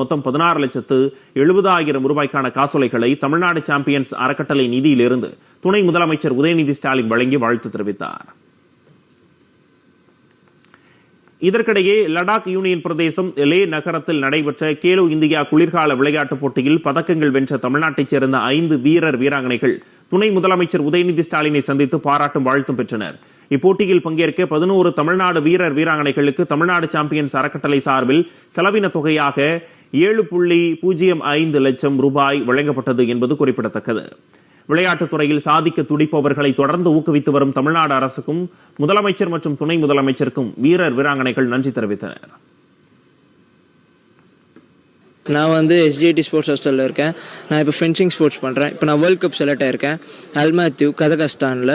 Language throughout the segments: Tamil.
மொத்தம் பதினாறு லட்சத்து எழுபதாயிரம் ரூபாய்க்கான காசோலைகளை தமிழ்நாடு சாம்பியன்ஸ் அறக்கட்டளை நிதியிலிருந்து துணை முதலமைச்சர் உதயநிதி ஸ்டாலின் வழங்கி வாழ்த்து தெரிவித்தார். இதற்கிடையே லடாக் யூனியன் பிரதேசம் லே நகரத்தில் நடைபெற்ற கேலோ இந்தியா குளிர்கால விளையாட்டுப் போட்டியில் பதக்கங்கள் வென்ற தமிழ்நாட்டைச் சேர்ந்த ஐந்து வீரர் வீராங்கனைகள் துணை முதலமைச்சர் உதயநிதி ஸ்டாலினை சந்தித்து பாராட்டும் வாழ்த்தும் பெற்றனர். இப்போட்டியில் பங்கேற்க பதினோரு தமிழ்நாடு வீரர் வீராங்கனைகளுக்கு தமிழ்நாடு சாம்பியன்ஸ் அறக்கட்டளை சார்பில் செலவின தொகையாக ஏழு புள்ளி பூஜ்ஜியம் ஐந்து லட்சம் ரூபாய் வழங்கப்பட்டது என்பது குறிப்பிடத்தக்கது. விளையாட்டுத் துறையில் சாதிக்க துடிப்பவர்களை தொடர்ந்து ஊக்குவித்து வரும் தமிழ்நாடு அரசுக்கும் முதலமைச்சர் மற்றும் துணை முதலமைச்சருக்கும் வீரர் வீராங்கனைகள் நன்றி தெரிவித்தனர். நான் வந்து எஸ்ஜிடி ஸ்போர்ட்ஸ் ஹாஸ்டலில் இருக்கேன். நான் இப்போ ஃபென்சிங் ஸ்போர்ட்ஸ் பண்ணுறேன் இப்போ நான் வேர்ல்ட் கப் செலக்ட் ஆயிருக்கேன். அல்மாத்யூ கதகஸ்தானில்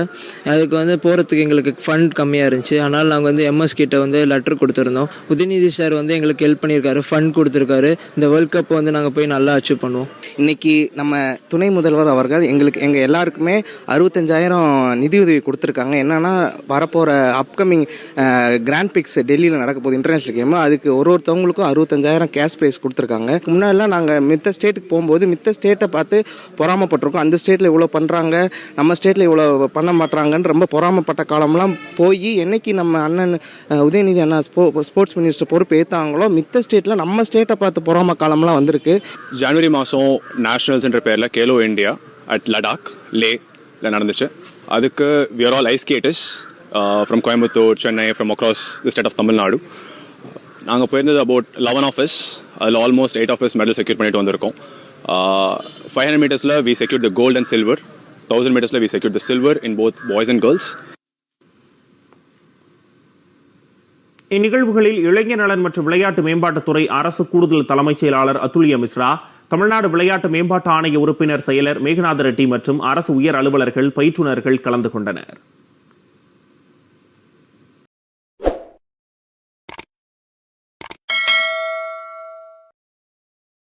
அதுக்கு வந்து போகிறதுக்கு எங்களுக்கு ஃபண்ட் கம்மியாக இருந்துச்சு. அதனால் நாங்கள் வந்து எம்எஸ் கிட்ட வந்து லெட்டர் கொடுத்துருந்தோம். உதயநிதி சார் வந்து எங்களுக்கு ஹெல்ப் பண்ணியிருக்காரு. ஃபண்ட் கொடுத்துருக்காரு. இந்த வேர்ல்ட் கப் வந்து நாங்கள் போய் நல்லா அச்சீவ் பண்ணுவோம். இன்றைக்கி நம்ம துணை முதல்வர் அவர்கள் எங்களுக்கு எங்கள் எல்லாருக்குமே அறுபத்தஞ்சாயிரம் நிதியுதவி கொடுத்துருக்காங்க. என்னென்னா வரப்போகிற அப்கமிங் கிராண்ட் பிக்ஸ் டெல்லியில் நடக்க போகுது இன்டர்நேஷனல் கேம் அதுக்கு ஒரு ஒருத்தவங்களுக்கும் அறுபத்தஞ்சாயிரம் கேஷ் ப்ரைஸ் கொடுத்துருக்காங்க. முன்னாடிலாம் நாங்கள் மித்த ஸ்டேட்டுக்கு போகும்போது மித்த ஸ்டேட்டை பார்த்து பொறாமப்பட்டிருக்கோம். அந்த ஸ்டேட்டில் இவ்வளோ பண்ணுறாங்க நம்ம ஸ்டேட்டில் இவ்வளோ பண்ண மாட்றாங்கன்னு ரொம்ப பொறாமப்பட்ட காலம்லாம் போய் என்னைக்கு நம்ம அண்ணன் உதயநிதி அண்ணா ஸ்போ ஸ்போர்ட்ஸ் மினிஸ்டர் பொறுப்பு ஏற்றாங்களோ மித்த ஸ்டேட்டில் நம்ம ஸ்டேட்டை பார்த்து பொறாம காலம்லாம் வந்திருக்கு. ஜனவரி மாதம் நேஷனல்ஸ்ன்ற பேரில் கேலோ இந்தியா அட் லடாக் லேல நடந்துச்சு. அதுக்கு we're all ice skaters from Coimbatore Chennai from across the state of Tamil Nadu நாங்கள் போயிருந்தது அபவுட் லெவன் ஆஃபீஸ் அதில் almost eight of us medal secure பண்ணிட்டு வந்திருக்கோம். Five hundred மீட்டர்ஸில் we secure the gold and silver thousand மீட்டர்ஸில் we secure the silver in both boys and girls இந்நிகழ்வுகளில் இளைஞர் நலன் மற்றும் விளையாட்டு மேம்பாட்டுத்துறை அரசு கூடுதல் தலைமைச் செயலாளர் அதுல்ய மிஸ்ரா தமிழ்நாடு விளையாட்டு மேம்பாட்டு ஆணைய உறுப்பினர் செயலர் மேகநாத ரெட்டி மற்றும் அரசு உயர் அலுவலர்கள் பயிற்றுநர்கள் கலந்து கொண்டனர்.